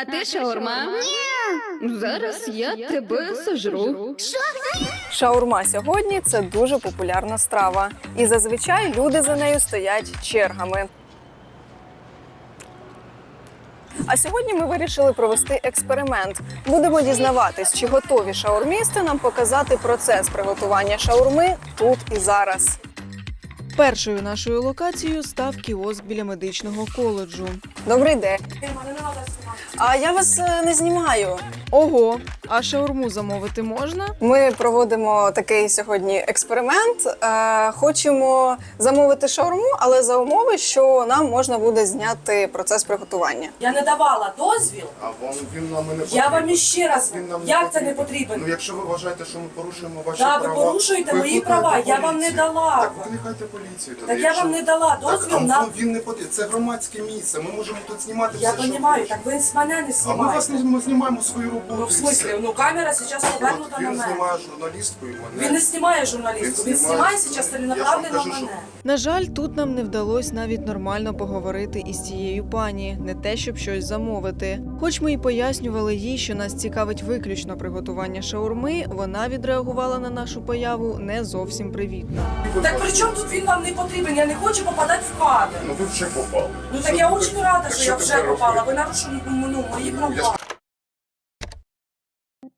А ти шаурма? Зараз я тебе сожру. Шаурма сьогодні це дуже популярна страва, і зазвичай люди за нею стоять чергами. А сьогодні ми вирішили провести експеримент. Будемо дізнаватись, чи готові шаурмісти нам показати процес приготування шаурми тут і зараз. Першою нашою локацією став кіоск біля медичного коледжу. Добрий день. А я вас е, не знімаю. Ого, а шаурму замовити можна? Ми проводимо такий сьогодні експеримент. Е, хочемо замовити шаурму, але за умови, що нам можна буде зняти процес приготування. Я не давала дозвіл. А вам він нам і не Я вам іще раз. Він нам Як це не потрібен? Ну, якщо ви вважаєте, що ми порушуємо ваші Да, ви права, порушуєте мої викликайте права. Я вам не поліцію. дала. Так викликайте поліцію. тоді, Так я якщо- вам не дала Так, дозвіл на. він не потрібен. Це громадське місце. Ми можемо тут знімати Я все, що так ви з мене не А ми вас знімаєте. не ми знімаємо свою роботу. Ну, в і смислі, все. ну камера зараз От повернута на він мене. знімає журналістку і мене. Він не знімає журналістку, він Він знімає знімає. зараз Я ж вам ціленаправленно кажу, що- мене. На жаль, тут нам не вдалося навіть нормально поговорити із цією пані, не те, щоб щось замовити. Хоч ми й пояснювали їй, що нас цікавить виключно приготування шаурми, вона відреагувала на нашу появу не зовсім привітно. Так при чому тут він вам не потрібен? Я не хочу попадати в кадр. Ну ви вже попали. Ну так я дуже рада, що що я вже попала. Ви нарушили ну, мої права.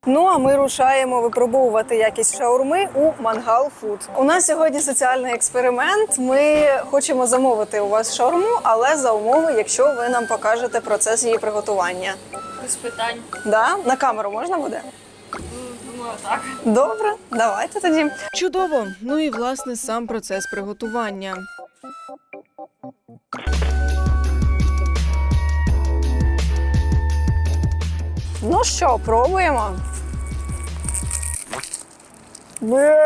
Ну а ми рушаємо випробовувати якість шаурми у Мангал Фуд. У нас сьогодні соціальний експеримент. Ми хочемо замовити у вас шаурму, але за умови, якщо ви нам покажете процес її приготування. Без питань. Да? На камеру можна буде? Думаю, так. Добре, давайте тоді. Чудово! Ну і власне сам процес приготування. Ну що, пробуємо. Бе.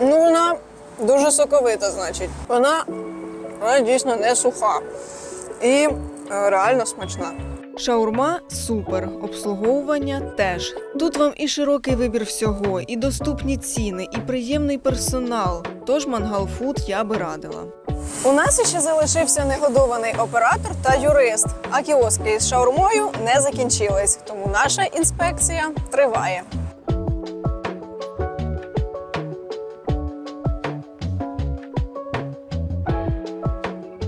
Ну, вона дуже соковита, значить. Вона, вона дійсно не суха. І е, реально смачна. Шаурма супер, обслуговування теж. Тут вам і широкий вибір всього, і доступні ціни, і приємний персонал. Тож мангал фуд я би радила. У нас ще залишився негодований оператор та юрист, а кіоски із шаурмою не закінчились, тому наша інспекція триває.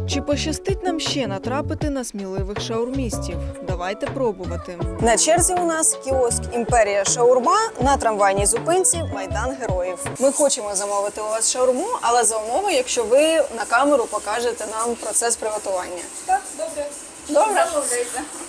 Чи пощастить нам ще натрапити на сміливих шаурмістів? Давайте пробувати. На черзі у нас кіоск Імперія Шаурма на трамвайній зупинці Майдан Героїв. Ми хочемо замовити у вас шаурму, але за умови, якщо ви на камеру покажете нам процес приготування. Так, добре. Добре. Замовляйте.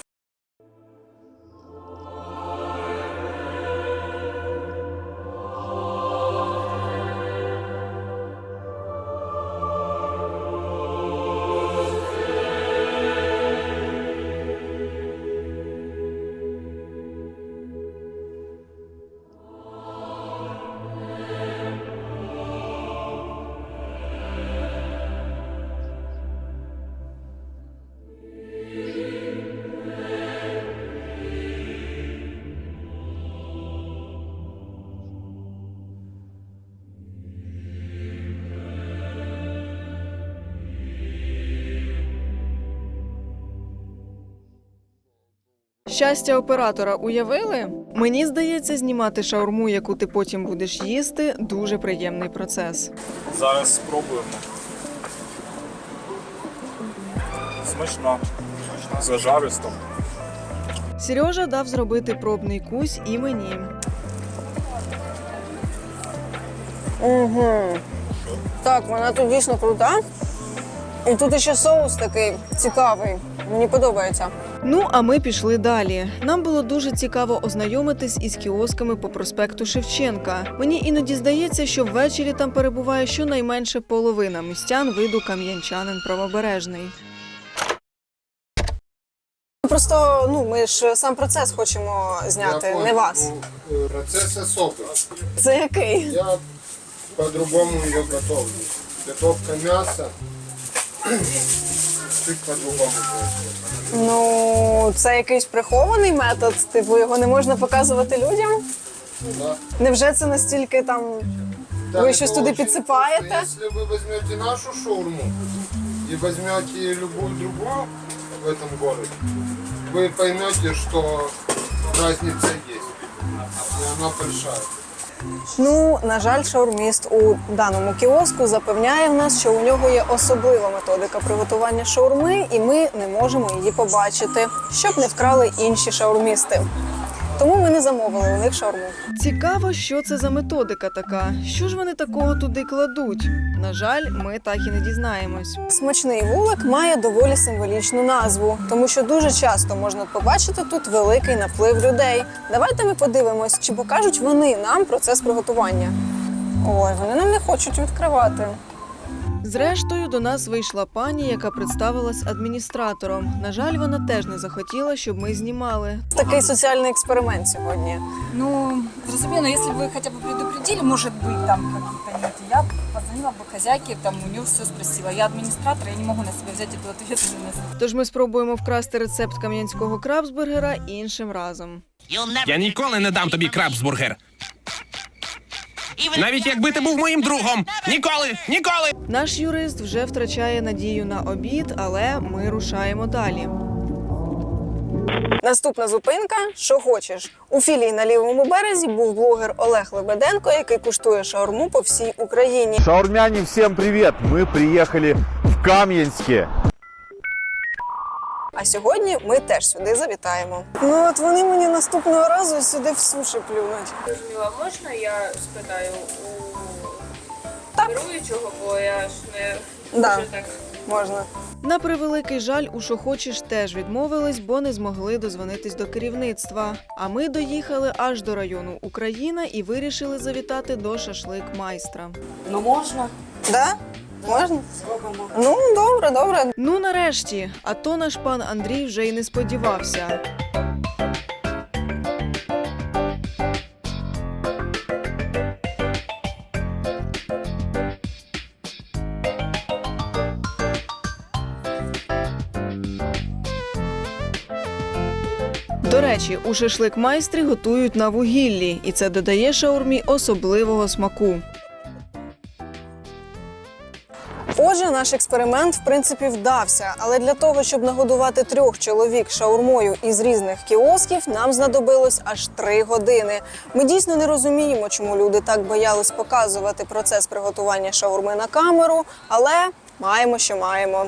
Щастя оператора уявили? Мені здається, знімати шаурму, яку ти потім будеш їсти, дуже приємний процес. Зараз спробуємо. Смачно. Зажаристо. Сережа дав зробити пробний кусь і мені. Угу. Так, вона тут дійсно крута. І тут ще соус такий цікавий. Мені подобається. Ну а ми пішли далі. Нам було дуже цікаво ознайомитись із кіосками по проспекту Шевченка. Мені іноді здається, що ввечері там перебуває щонайменше половина містян виду кам'янчанин правобережний. Просто ну ми ж сам процес хочемо зняти, Я не вас. Ну, э. Це який? Я по-другому ее готовлю. Готовка мяса чуть по-другому происходит. Ну, це якийсь прихований метод. Типу його не можна показувати людям. Да. Невже це настільки там Да, ви это щось туди очень підсипаєте? вкусно. Если вы возьмете нашу шаурму и возьмете любую другую в этом городе, вы поймете, что разница есть. И она большая. Ну, на жаль, шаурміст у даному кіоску запевняє в нас, що у нього є особлива методика приготування шаурми, і ми не можемо її побачити, щоб не вкрали інші шаурмісти. Тому ми не замовили у них шаурму. Цікаво, що це за методика така. Що ж вони такого туди кладуть? На жаль, ми так і не дізнаємось. Смачний вулик має доволі символічну назву, тому що дуже часто можна побачити тут великий наплив людей. Давайте ми подивимось, чи покажуть вони нам процес приготування. Ой, вони нам не хочуть відкривати. Зрештою, до нас вийшла пані, яка представилась адміністратором. На жаль, вона теж не захотіла, щоб ми знімали. Такий соціальний експеримент сьогодні. Ну, разумеется, если бы вы хотя бы предупредили, может быть, там какие-то нет, я бы позвонила бы хозяйке, там у нее все спросила. Я администратор, я не могу на себя взять эту ответственность. Тож ми спробуємо вкрасти рецепт кам'янського крабсбургера іншим разом. Я ніколи не дам тобі крабсбургер. Навіть якби ти був моїм другом. Ніколи, ніколи. Наш юрист вже втрачає надію на обід, але ми рушаємо далі. Наступна зупинка що хочеш. У філії на лівому березі був блогер Олег Лебеденко, який куштує шаурму по всій Україні. Шаурмяне, всем привет! Мы приехали в Кам'янське. А сьогодні ми теж сюди завітаємо. Ну от вони мені наступного разу сюди в суші плюнуть. Людмила, можна я спитаю у Так. керуючого, бо я ж не Да. так. Можна. На превеликий жаль, у «Що хочеш» теж відмовились, бо не змогли дозвонитись до керівництва. А ми доїхали аж до району Україна і вирішили завітати до шашлик майстра. Ну можна. Да? Можна? Ну, добре, добре. Ну нарешті, а то наш пан Андрій вже й не сподівався. До речі, у шашлик майстрі готують на вугіллі, і це додає шаурмі особливого смаку. Отже, наш експеримент в принципі вдався, але для того, щоб нагодувати трьох чоловік шаурмою із різних кіосків, нам знадобилось аж три години. Ми дійсно не розуміємо, чому люди так боялись показувати процес приготування шаурми на камеру, але маємо, що маємо.